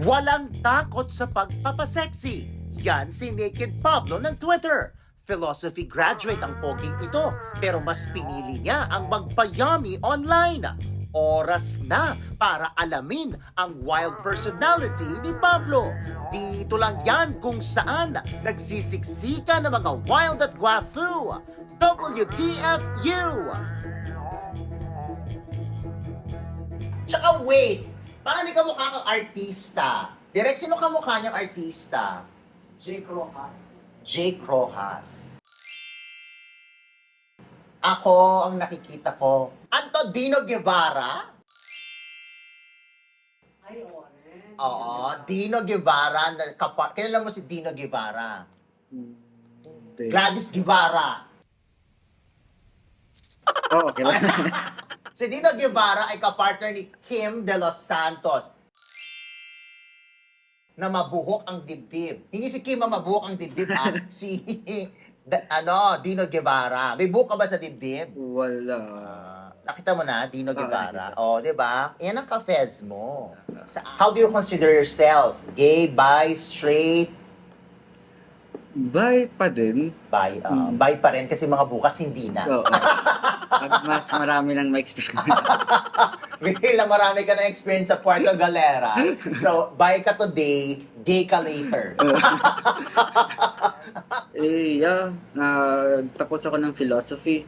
Walang takot sa pagpapaseksi. Yan si Naked Pablo ng Twitter. Philosophy graduate ang poging ito, pero mas pinili niya ang magpayami online. Oras na para alamin ang wild personality ni Pablo. Dito lang yan kung saan nagsisiksika ng mga wild at guafu. WTFU! Tsaka wait, parang hindi ka mukha kang artista. Direk, sino ka mukha niyang artista? Jake Rojas. Jake Rojas. Ako, ang nakikita ko, Anto Dino Guevara? Ay, orange. Oo, Dino Guevara. na Kapa, kilala mo si Dino Guevara? Gladys Guevara. Oo, okay lang. Si Dino Guevara ay kapartner ni Kim De Los Santos na mabuhok ang dibdib. Hindi si Kim ang mabuhok ang dibdib, ah. si da- ano, Dino Guevara. May buhok ka ba sa dibdib? Wala. Ah, nakita mo na, Dino Oo, Guevara. nakita. Oh, di ba? Yan ang kafez mo. Sa, how do you consider yourself? Gay, bi, straight? Bye pa din. Bi, uh, Mm. bi pa rin kasi mga bukas hindi na. Oo. Mas marami lang ma-experience. Bilang marami ka na experience sa Puerto Galera. So, bi ka today, gay ka later. eh, yeah. Uh, tapos ako ng philosophy.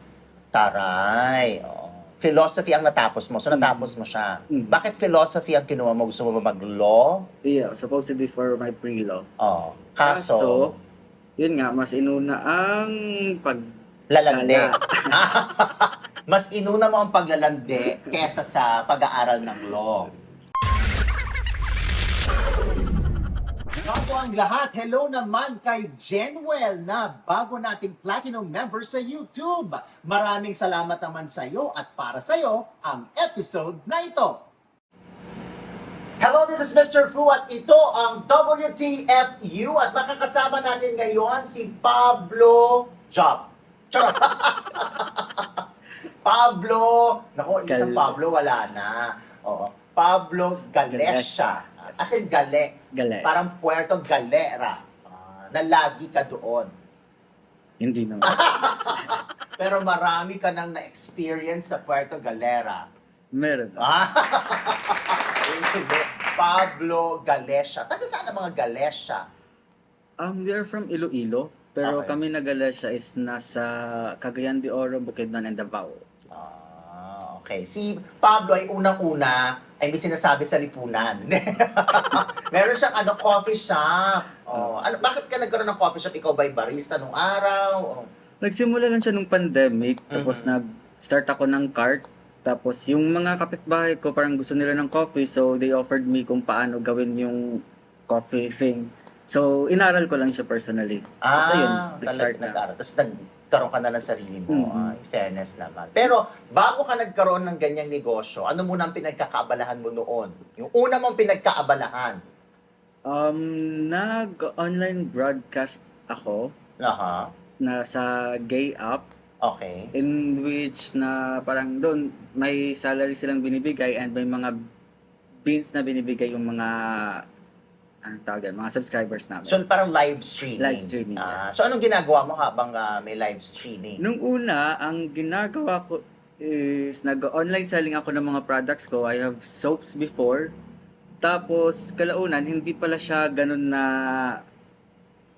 Taray. oo. Philosophy ang natapos mo. So, natapos mo siya. Mm. Bakit philosophy ang kinuha mo? Gusto mo ba mag-law? Yeah, supposedly for my pre-law. Oh. Kaso, yun nga, mas inuna ang pag... lalande. Mas inuna mo ang paglalande kesa sa pag-aaral ng law. Bago ang lahat, hello naman kay Jenwell na bago nating platinum member sa YouTube. Maraming salamat naman sa iyo at para sa iyo ang episode na ito. Hello, this is Mr. Fu at ito ang WTFU at makakasama natin ngayon si Pablo Job. Charot. Pablo, nako, isang Gal- Pablo wala na. Oo. Pablo Galesha. As in Gale. Gale. Parang Puerto Galera. Ah, na lagi ka doon. Hindi naman. Pero marami ka nang na-experience sa Puerto Galera. Meron. Ah, hindi. Pablo Galesha. Taga saan ang mga Galesha? Um, we are from Iloilo. Pero Okay. kami nagala siya is nasa Cagayan de Oro, Bukidnon, and Davao. Ah, okay. Si Pablo ay unang-una ay may sinasabi sa lipunan. Meron siyang ano, coffee shop. Oh, ano, bakit ka nagkaroon ng coffee shop? Ikaw ba'y barista nung araw? Oh. Nagsimula lang siya nung pandemic, tapos Mhm. nag-start ako ng cart. Tapos yung mga kapitbahay ko parang gusto nila ng coffee, so they offered me kung paano gawin yung coffee thing. So, inaral ko lang siya personally. Basta yun, Ah, nag-start na. nag-aral. Tapos nagkaroon ka na ng sarili mo. Mhm. Ah, fairness naman. Pero bago ka nagkaroon ng ganyang negosyo, ano muna ang pinagkakaabalahan mo noon? Yung una mong pinagkaabalahan. Um, nag-online broadcast ako Aha. na sa gay app Okay. in which na parang doon may salary silang binibigay and may mga beans na binibigay yung mga ano tawag yan, mga subscribers namin. So parang live streaming. Live streaming, Ah, so anong ginagawa mo habang ah, may live streaming? Nung una, ang ginagawa ko is nag-online selling ako ng mga products ko. I have soaps before. Tapos, kalaunan, hindi pala siya ganun na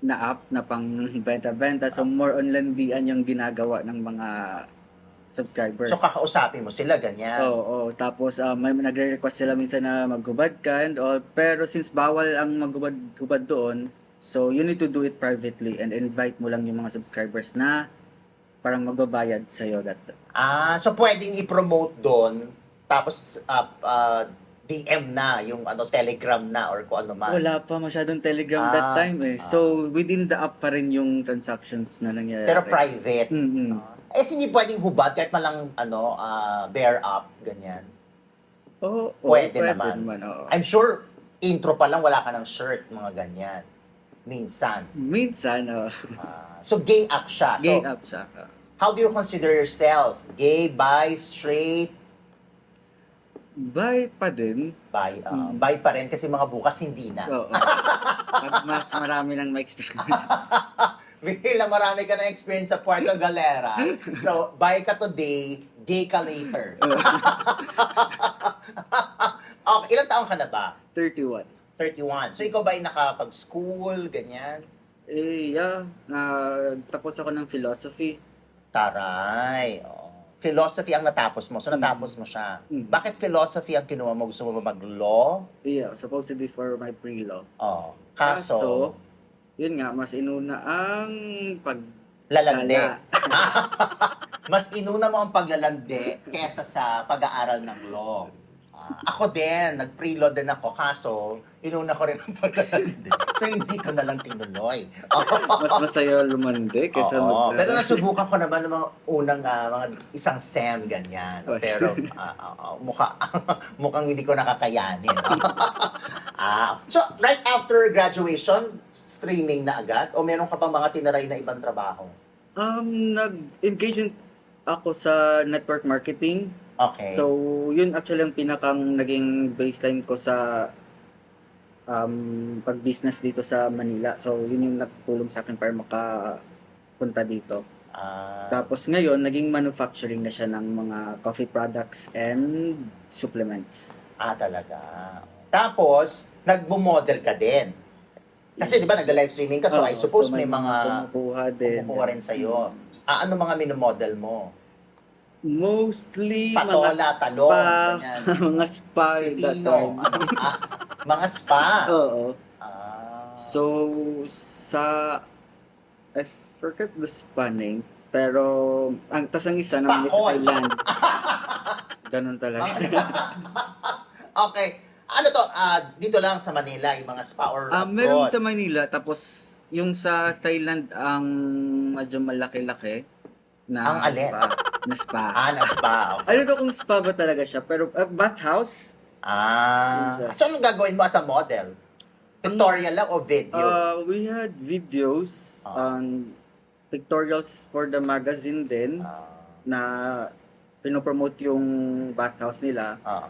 na app na pang benta-benta. So, more on landian yung ginagawa ng mga subscribers. So kakausapin mo sila, ganyan. Oo, oo. Tapos, uh, may nagre-request sila minsan na maghubad ka and all. Pero since bawal ang maghubad-hubad doon, so you need to do it privately and invite mo lang yung mga subscribers na parang magbabayad sa'yo. That, Ah, so pwedeng i-promote doon, tapos ah, ah, DM na, yung ano, Telegram na, or kung ano man. wala pa masyadong telegram that Ah, time eh. So, within the app pa rin yung transactions na nangyayari. Pero private. Mm-mm. Eh, hindi pwedeng hubad kahit malang, ano, ah, bear up, ganyan. Oo, oo, Pwede naman. oo. I'm sure, intro pa lang, wala ka ng shirt, mga ganyan. Minsan. Minsan, oo. Ah, so, gay up siya. So, gay app siya. how do you consider yourself? Gay, bi, straight? Bye pa din. Bye, ah, Mm. bye pa rin kasi mga bukas hindi na. Oo. Pag mas marami lang ma-experience. Bilang marami ka na experience sa Puerto Galera. So, bye ka today, gay ka later. okay, ilang taon ka na ba? 31. 31. So, ikaw ba ay nakapag-school, ganyan? Eh, yeah. Nagtapos ako ng philosophy. Taray. Oh. Philosophy ang natapos mo. So, natapos mo siya. Mm. Bakit philosophy ang kinuha mo? Gusto mo ba mag-law? Yeah, supposedly for my pre-law. Oh. Kaso, yun nga, mas inuna ang pag... lalande. Lala. Mas inuna mo ang paglalande kesa sa pag-aaral ng law. Ah, ako din, nag-pre-law din ako. Kaso, inuna ko rin ang paglalande. So, hindi ko na lang tinuloy. Mas masaya lumande Oo, mag... pero nasubukan ko naman ng mga unang ah, mga isang SEM ganyan. Pero ah, ah, ah, mukha mukhang hindi ko nakakayanin. Ah, so right after graduation, streaming na agad o meron ka pa mga tinaray na ibang trabaho? Um, nag-engage ako sa network marketing. Okay. So, yun actually ang pinakang naging baseline ko sa um, pag-business dito sa Manila. So, yun yung nagtulong sa akin para makapunta dito. Ah, Tapos ngayon, naging manufacturing na siya ng mga coffee products and supplements. ah, talaga. Tapos, nagbo-model ka din. Kasi di ba nagla-live streaming ka, so I Oo, suppose so may mga kumukuha din. kumukuha rin sa'yo. Ah, ano mga minomodel mo? Mostly Patola, mga talong, spa, ganyan. mga spa that Pipino. time. Ah, mga spa. Oo. Ah. So, sa, I forget the spa name, pero, ang, tas ang isa naman is Spa-on. Thailand. Ganun talaga. okay. Ano to? Ah, dito lang sa Manila, yung mga spa or Ah, meron sa Manila, tapos yung sa Thailand ang medyo malaki-laki na Ang alin? spa. Na spa. Ah, na spa. Okay. Ano ko kung spa ba talaga siya, pero uh, bathhouse, Ah. Siya. So, anong gagawin mo as a model? Pictorial lang o video? uh, we had videos Ah. on pictorials for the magazine din Ah. na pinopromote yung bathhouse nila. Ah.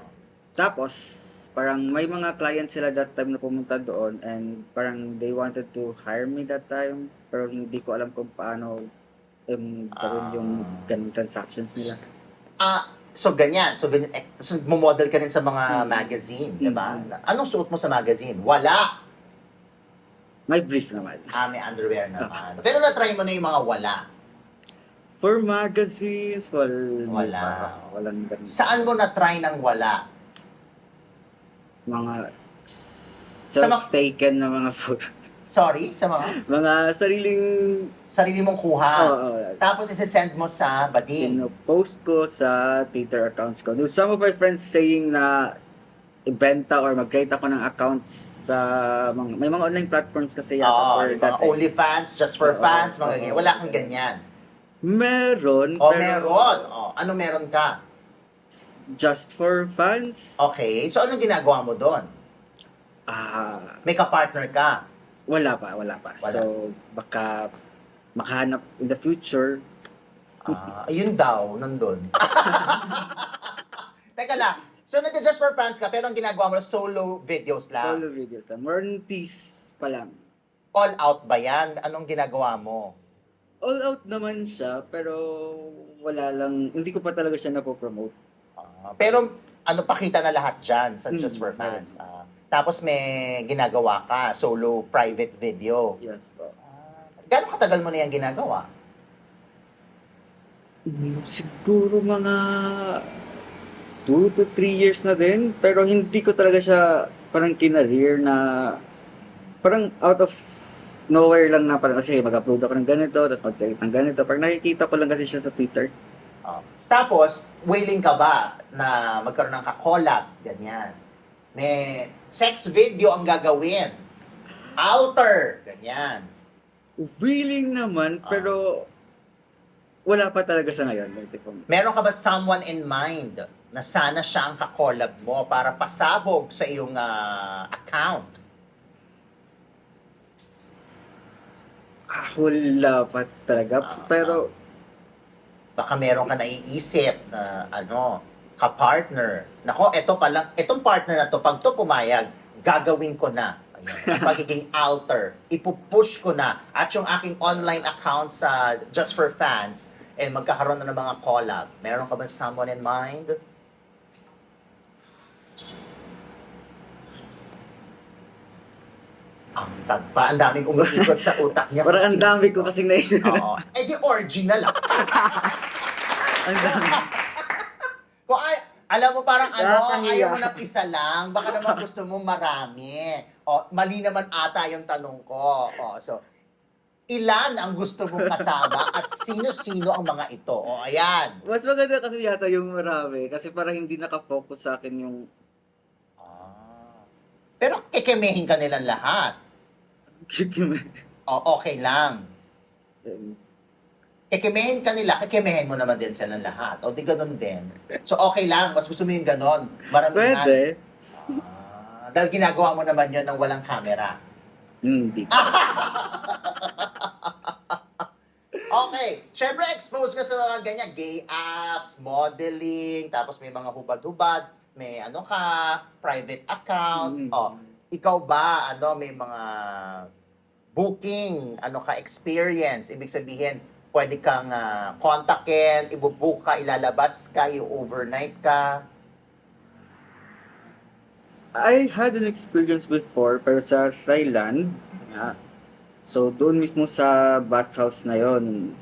Tapos, parang may mga clients sila that time na pumunta doon and parang they wanted to hire me that time pero hindi ko alam kung paano um, gawin Ah. yung ganung transactions nila. Ah, so ganyan. So, ganyan. eh, So, model ka rin sa mga Mm. magazine, di ba? Mm. Anong suot mo sa magazine? Wala. May brief naman. Ah, may underwear naman. Pero na-try mo na yung mga wala. For magazines, well, Wala. parang Walang ganun. Saan mo na-try ng wala? Mga self-taken na mga photo. Sorry, sa mga mga sariling, sarili mong kuha. oo, Tapos isi-send mo sa bading. post ko sa Twitter accounts ko. There's some of my friends saying na ibenta or mag-create ako ng accounts sa mga, may mga online platforms kasi yata Oo, for yung that. mga eh. OnlyFans, just for Oo, fans, mga oo. ganyan. Wala kang ganyan. Meron. O pero meron. O, ano meron ka? Just for fans? Okay. So, anong ginagawa mo doon? Ah, May ka-partner ka. wala pa, wala pa. Wala. So, baka makahanap in the future. Ah, ayun daw, nandun. Teka lang. So, nag-just for fans ka, pero ang ginagawa mo, solo videos lang. Solo videos lang. More on tease pa lang. All out ba yan? Anong ginagawa mo? All out naman siya, pero wala lang, hindi ko pa talaga siya napopromote. Pero, ano, pakita na lahat dyan sa Mm, Just for Fans. Ah, tapos may ginagawa ka, solo private video. Yes po. Ah, Gano'ng katagal mo na yan ginagawa? Mm, Siguro mga 2 to 3 years na din, pero hindi ko talaga siya parang kinareer na parang out of nowhere lang na parang kasi mag-upload ako ng ganito, tapos mag-create ng ganito. Parang nakikita ko lang kasi siya sa Twitter. Ah, tapos, willing ka ba na magkaroon ng ka-collab? Ganyan. May sex video ang gagawin. Alter. Ganyan. Willing naman, Ah. pero wala pa talaga sa ngayon. Tipong, Meron ka ba someone in mind na sana siya ang ka-collab mo para pasabog sa iyong ah, account? ah, wala pa talaga. Ah, pero Baka meron ka naiisip na ano, ka-partner. Nako, eto pala, etong partner na to, pag to pumayag, gagawin ko na. Ayun, yung pagiging alter, ipupush ko na. At yung aking online account sa Just for Fans, and magkakaroon na ng mga collab. Meron ka ba someone in mind? Ang tagpa, ang daming umiikot sa utak niya. Parang ang dami ko kasing naisip. Oo. Eh di original ah. ang dami. Kung ay, alam mo parang ano, Nakakahiya. ayaw mo ng isa lang. Baka naman gusto mo marami. O, mali naman ata yung tanong ko. O, so, ilan ang gusto mong kasama at sino-sino ang mga ito? O, ayan. Mas maganda kasi yata yung marami. Kasi para hindi nakafocus sa akin yung... Ah. Pero kikimehin ka nilang lahat. O, okay lang. Kikimehin ka nila, kikimehin mo naman din silang lahat. O, di ganun din. So, okay lang. Mas gusto mo yung ganun. Maramihan. Pwede. Ah, dahil ginagawa mo naman yun ng walang camera. Hindi. Okay, syempre expose ka sa mga ganyan, gay apps, modeling, tapos may mga hubad-hubad, may ano ka, private account. Mm. Oh, ikaw ba, ano, may mga booking, ano ka, experience, ibig sabihin, pwede kang ah, kontakin, ibubook ka, ilalabas ka, i-overnight ka. I had an experience before, pero sa Thailand. nga. So, doon mismo sa bathhouse na yon.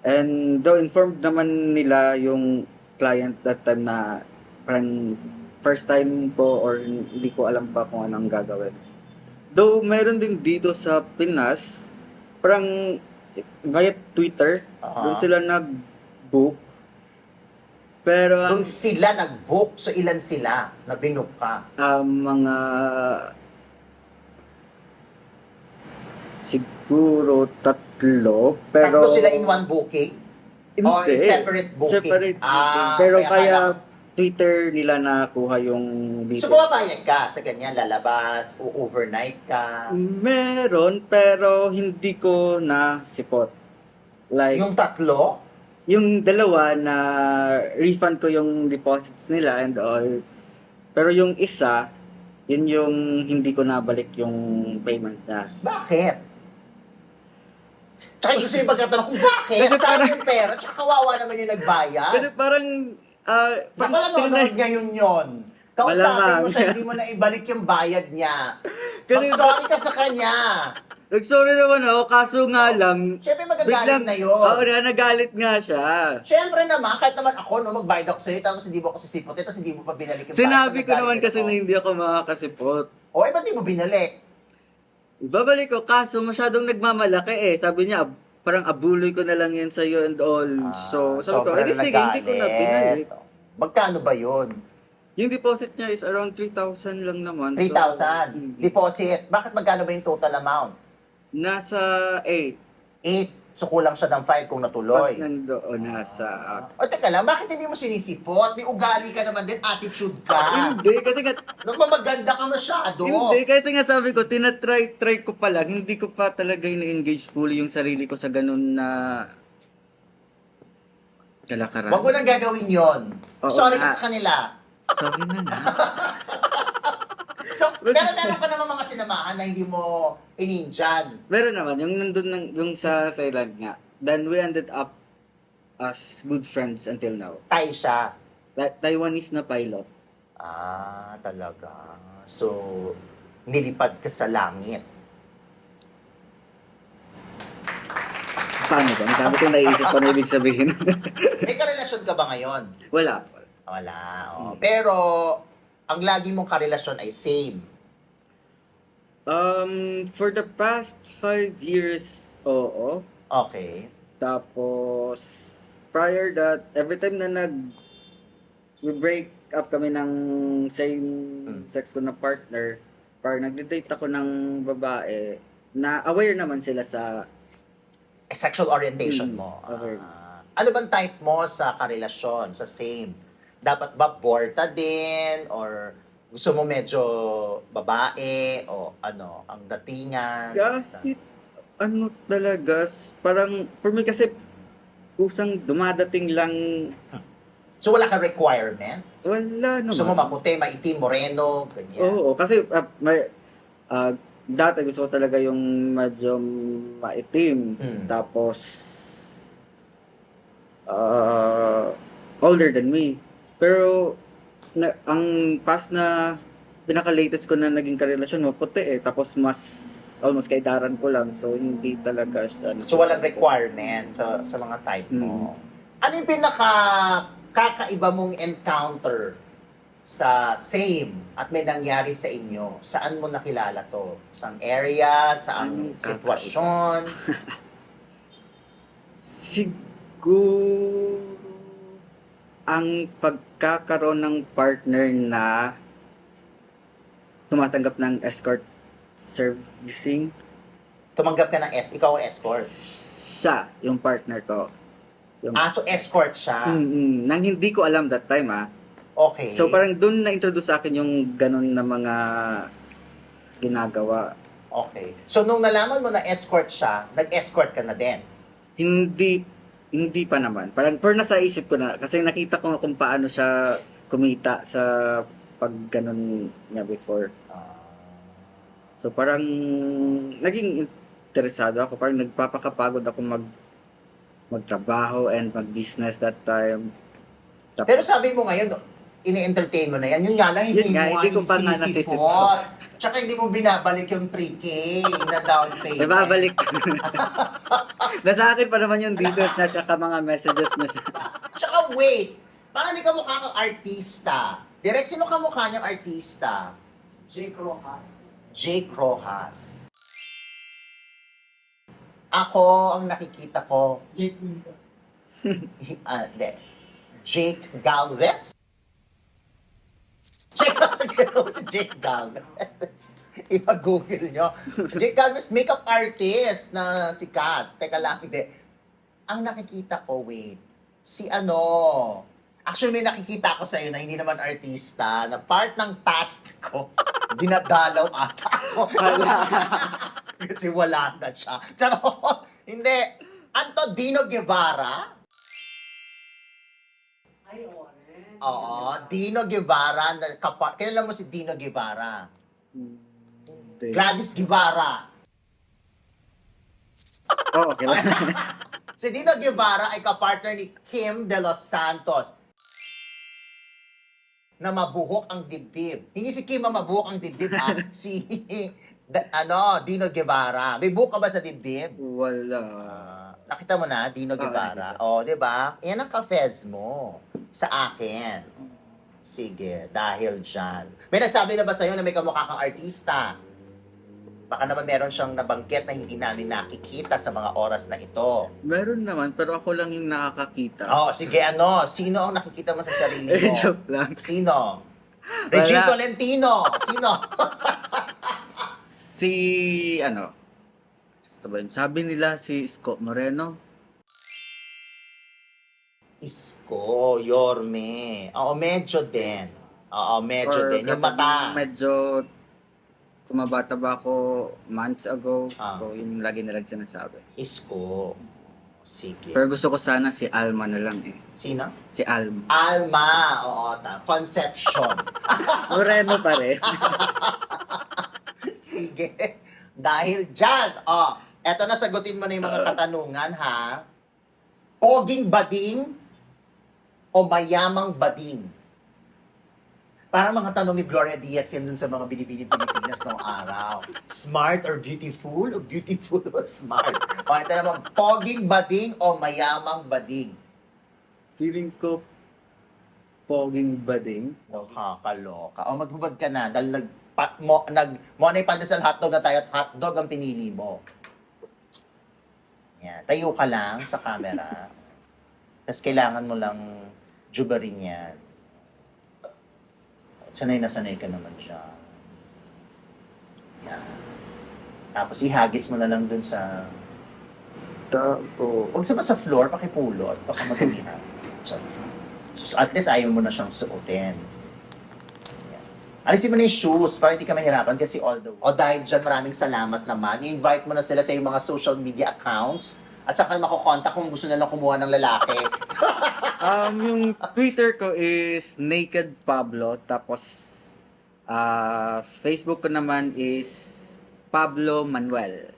And though informed naman nila yung client that time na parang first time ko or hindi ko alam pa kung anong gagawin. Though meron din dito sa Pinas, parang via Twitter, Aha. doon sila nag-book. Pero Doon sila nag-book, so ilan sila na binook ka? ah, mga siguro tatlo pero Tatlo sila in one booking? hindi, O in separate bookings? separate Ah, booking. pero kaya kaya Twitter nila nakuha yung So details. bumabayad ka sa ganyan, lalabas, o overnight ka. meron pero hindi ko na sipot like Yung tatlo, yung dalawa na refund ko yung deposits nila and all. Pero yung isa, yun yung hindi ko nabalik yung payment niya. bakit? Tsaka gusto yung pagkatanong kung bakit? Kasi Saan yung pera? Tsaka kawawa naman yung nagbayad. Kasi parang, ah, Naku, pag nanonood tinry- ngayon yon. Kausapin Malamang. mo siya, hindi mo na ibalik yung bayad niya. Kasi- Mag-sorry ka sa kanya. Nag-sorry naman ako, kaso nga lang, Siyempre magagaling na yun. Oo, na, nagalit nga siya. Siyempre naman, kahit naman ako, no, magbayad ako sa'yo, tapos hindi mo ako sisipotin, tapos hindi mo pa binalik yung Sinabi ko naman kasi na hindi ako makakasipot. O, eh, ba't di mo binalik? Babalik ko, kaso masyadong nagmamalaki eh. Sabi niya, parang abuloy ko na lang yan sa'yo and all. so, sabi ko, Ah, sobrang edi sige, hindi ko na nagalit. binalik. Magkano ba yun? Yung deposit niya is around 3,000 lang naman. So, 3,000. mm, Deposit. Bakit magkano ba yung total amount? Nasa 8. 8. So, kulang siya ng 5 kung natuloy. Pag nandoon, nasa... O, teka lang, bakit hindi mo sinisipot? May ugali ka naman din, attitude ka. Hindi, kasi nga, Nagmamaganda ka masyado. Hindi, kasi nga sabi ko, tinatry try ko pa lang, hindi ko pa talaga ini-engage fully yung sarili ko sa ganun na kalakaran. Huwag mo nang gagawin yon. Oo Sorry nga. ka sa kanila. Sorry na na. So, pero meron ka naman mga sinamahan na hindi mo ininjan. Meron naman, yung nandun ng, yung sa Thailand nga. Then we ended up as good friends until now. Tay siya. Ta- Taiwanese na pilot. Ah, talaga. So, nilipad ka sa langit. Paano ba? Ang dami kong naisip pa na ibig sabihin. May karelasyon ka ba ngayon? Wala. Wala. Oh. Hmm. Pero, ang lagi mong karelasyon ay same. Um, for the past five years, oo. Okay. Tapos, prior that, every time na nag we break up kami ng same Hmm. sex ko na partner, parang nagde-date ako ng babae, na aware naman sila sa, sexual orientation Hmm, mo. okay. Ah, ano bang type mo sa karelasyon, sa same? Dapat ba borta din? Or gusto mo medyo babae? O ano, ang datingan? kahit ano talaga, parang, for me kasi, kusang dumadating lang So wala ka requirement? Wala naman. Gusto mo maputi, maitim, moreno, ganyan. Oo, kasi ah, may, ah, dati gusto ko talaga yung medyo maitim. Hmm. Tapos, ah, older than me. Pero, na, ang past na pinaka-latest ko na naging karelasyon mo, puti eh. Tapos mas, almost kaidaran ko lang. So, hindi talaga siya. So walang requirement sa, sa mga type mo. Ano yung pinaka kakaiba mong encounter sa same at may nangyari sa inyo? Saan mo nakilala to? Saan area? Saan Anong sitwasyon? Siguro, ang pagkakaroon ng partner na tumatanggap ng escort servicing, Tumanggap ka ng S, ikaw ang escort. siya, yung partner ko. Yung, Ah, so escort siya. Mm-mm, nang hindi ko alam that time ah. Okay. So parang dun na-introduce sa akin yung ganun na mga ginagawa. Okay. So nung nalaman mo na escort siya, nag-escort ka na din. Hindi, hindi pa naman. Parang for nasa isip ko na, kasi nakita ko kung paano siya kumita sa pag ganun niya before. So parang naging interesado ako, parang nagpapakapagod ako mag magtrabaho and mag-business that time. Tapos, Pero sabi mo ngayon, ini-entertain mo na yan. Yun nga lang, hindi Yun nga, mo hindi ko pa nga nasisipot. Tsaka hindi mo binabalik yung 3K na down payment. Nababalik. Nasa akin pa naman yung details na tsaka mga messages niya sa... Tsaka wait, parang hindi ka mukha kang artista. Direct, sino ka mukha niyang artista? Jake Rojas. Jake Rojas. Ako, ang nakikita ko, Jake Winter. ah, hindi. Jake Galvez? Jake Galvez, si Jake Galvez. Ipa-google nyo. Jake Galvez, makeup artist na sikat. Teka lang, hindi. Ang nakikita ko, wait, si ano, actually may nakikita ko sa'yo na hindi naman artista, na part ng task ko, dinadalaw ata ako. Kasi wala na siya. Charot! Hindi. Anto Dino Guevara? Ay, oo. Eh. Oo, Dino Guevara. na Kapa- Kilala mo si Dino Guevara? Gladys Guevara. Oo, okay lang. Si Dino Guevara ay kapartner ni Kim De Los Santos na mabuhok ang dibdib. Hindi si Kim ang mabuhok ang dibdib, ha? si da- ano, Dino Guevara. May buhok ka ba sa dibdib? Wala. Ah, nakita mo na, Dino Guevara. nakita. O, di ba? Yan ang kafez mo sa akin. Sige, dahil dyan. May nagsabi na ba sa'yo na may kamukha kang artista? Baka naman meron siyang nabanggit na hindi namin nakikita sa mga oras na ito. Meron naman, pero ako lang yung nakakakita. Oh, sige, ano? Sino ang nakikita mo sa sarili Eh, mo? joke lang. Sino? Regine Wala. Tolentino. Sino? Si, ano, basta ba yun? sabi nila si Scott Moreno. Isko, Yorme. Oo, medyo din. Oo, medyo Or din. Yung kasi mata. Medyo tumabata ba ako months ago. Ah. So, yun lagi nilang sinasabi. Isko. Sige. Pero gusto ko sana si Alma na lang eh. Sino? Si Alma. Alma. Oo, ta. Conception. Moreno pa rin. Sige. Dahil dyan, oh, eto na sagutin mo na yung mga katanungan, ha? Poging bading o mayamang bading? Parang mga tanong ni Gloria Diaz yan dun sa mga binibini Pilipinas noong araw. Smart or beautiful? O beautiful or smart? O, ito naman, poging bading o mayamang bading? Feeling ko poging bading. Nakakaloka. O, maghubad ka na dahil nag, pa, mo, nag, mo na yung pandesal hotdog na tayo at hotdog ang pinili mo. Yan. Tayo ka lang sa camera. Tapos kailangan mo lang jubarin yan. Sanay na sanay ka naman siya. Yan. Tapos ihagis mo na lang dun sa... Tapos, Huwag sa ba sa floor, pakipulot. Baka madumihan. So, so, at least ayaw mo na siyang suotin. Alisin mo na yung shoes para hindi ka mahirapan kasi all the O dahil dyan, maraming salamat naman. I-invite mo na sila sa iyong mga social media accounts at saka makukontak kung gusto nilang kumuha ng lalaki. Um, yung Twitter ko is Naked Pablo. Tapos, ah Facebook ko naman is Pablo Manuel.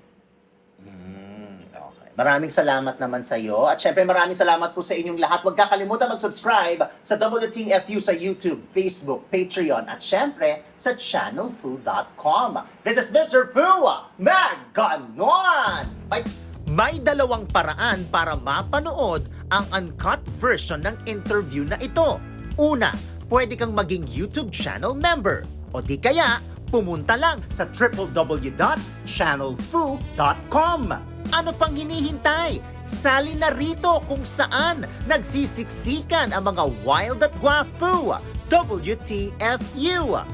Hmm, okay. Maraming salamat naman sa iyo. At syempre maraming salamat po sa inyong lahat. Huwag kakalimutan mag-subscribe sa WTFU sa YouTube, Facebook, Patreon, at syempre sa channelfu.com. This is Mr. Fu! Maganon! May, may dalawang paraan para mapanood ang uncut version ng interview na ito. Una, pwede kang maging YouTube channel member. O di kaya, pumunta lang sa www.channelfu.com. Ano pang hinihintay? Sali na rito kung saan nagsisiksikan ang mga wild at guafu. WTFU!